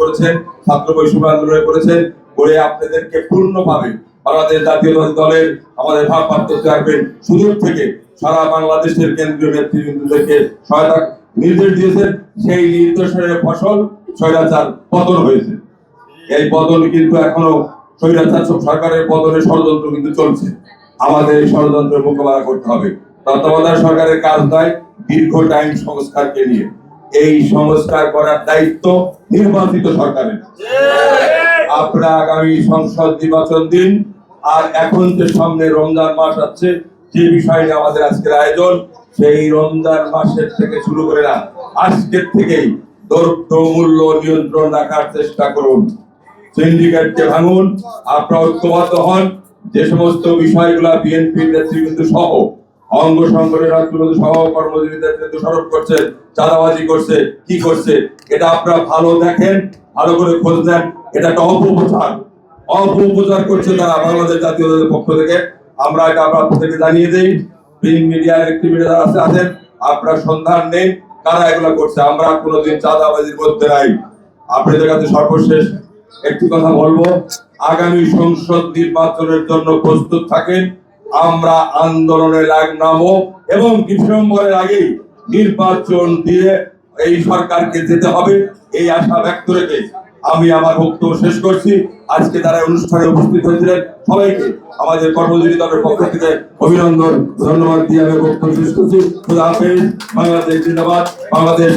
করেছেন, ছাত্র বৈষম্য আন্দোলন করেছেন, করে আপনাদেরকে পূর্ণভাবে বাংলাদেশ জাতীয়তাবাদী দলের আমাদের ভারপ্রাপ্ত চেয়ারম্যান সুদূর থেকে সারা বাংলাদেশের কেন্দ্রীয় নেতৃবৃন্দদেরকে সহায়তা নির্দেশ দিয়েছেন। সেই নির্দেশের ফসল স্বৈরাচার পতন হয়েছে। এই পতন কিন্তু এখনও স্বৈরাচার সরকারের পতনের ষড়যন্ত্র কিন্তু চলছে। আমাদের ষড়যন্ত্রের মোকাবেলা করতে হবে। তত্ত্বাবধায়ক সরকারের কাজ নয়, দীর্ঘ টাইম সংস্কারকে নিয়ে। এই সংস্কার করার দায়িত্ব নির্বাচিত সরকারের। আপনারা আগামী সংসদ নির্বাচন দিন আর এখন যে সামনে রমজান মাস আছে যে বিষয় নিয়ে আমাদের আজকের আয়োজন সেই রমজান মাসের থেকে শুরু করে না আজকের থেকেই দ্রব্য মূল্য নিয়ন্ত্রণ রাখার চেষ্টা করুন। সিন্ডিকেটকে ভাঙুন আপনারা ঐক্যবদ্ধ হন যে সমস্ত বিষয়গুলা বিএনপির নেতৃবৃন্দ সহ অঙ্গ সংগঠনের নেতৃবৃন্দ সহ কর্মজীবীদের দোষারোপ করছে, চাঁদাবাজি করছে, কি করছে, এটা আপনারা ভালো দেখেন, ভালো করে খোঁজ নেন, এটা একটা অপপ্রচার। অপপ্রচার করছে তারা বাংলাদেশ জাতীয় দলের পক্ষ থেকে। আমরা এটা আপনার থেকে জানিয়ে দেই। প্রিন্ট মিডিয়া ইলেকট্রিক মিডিয়া আছে, আছেন। আপনারা সন্ধান নেই, কারা এগুলো করছে? আমরা কোনোদিন চাঁদাবাজির মধ্যে নাই। আপনাদের কাছে সর্বশেষ একটি কথা বলব, আগামী সংসদ নির্বাচনের জন্য প্রস্তুত থাকেন। আমরা আন্দোলনে লাগ নামো এবং ডিসেম্বরের আগেই নির্বাচন দিয়ে এই সরকারকে যেতে হবে, এই আশা ব্যক্ত রেখে আমি আমার বক্তব্য শেষ করছি। আজকে তারা অনুষ্ঠানে উপস্থিত হয়েছিলেন, সবাইকে আমাদের কর্মজীবী দলের পক্ষ থেকে অভিনন্দন, ধন্যবাদ দিয়ে আমি বক্তব্য শেষ করছি। বাংলাদেশ জিন্দাবাদ, বাংলাদেশ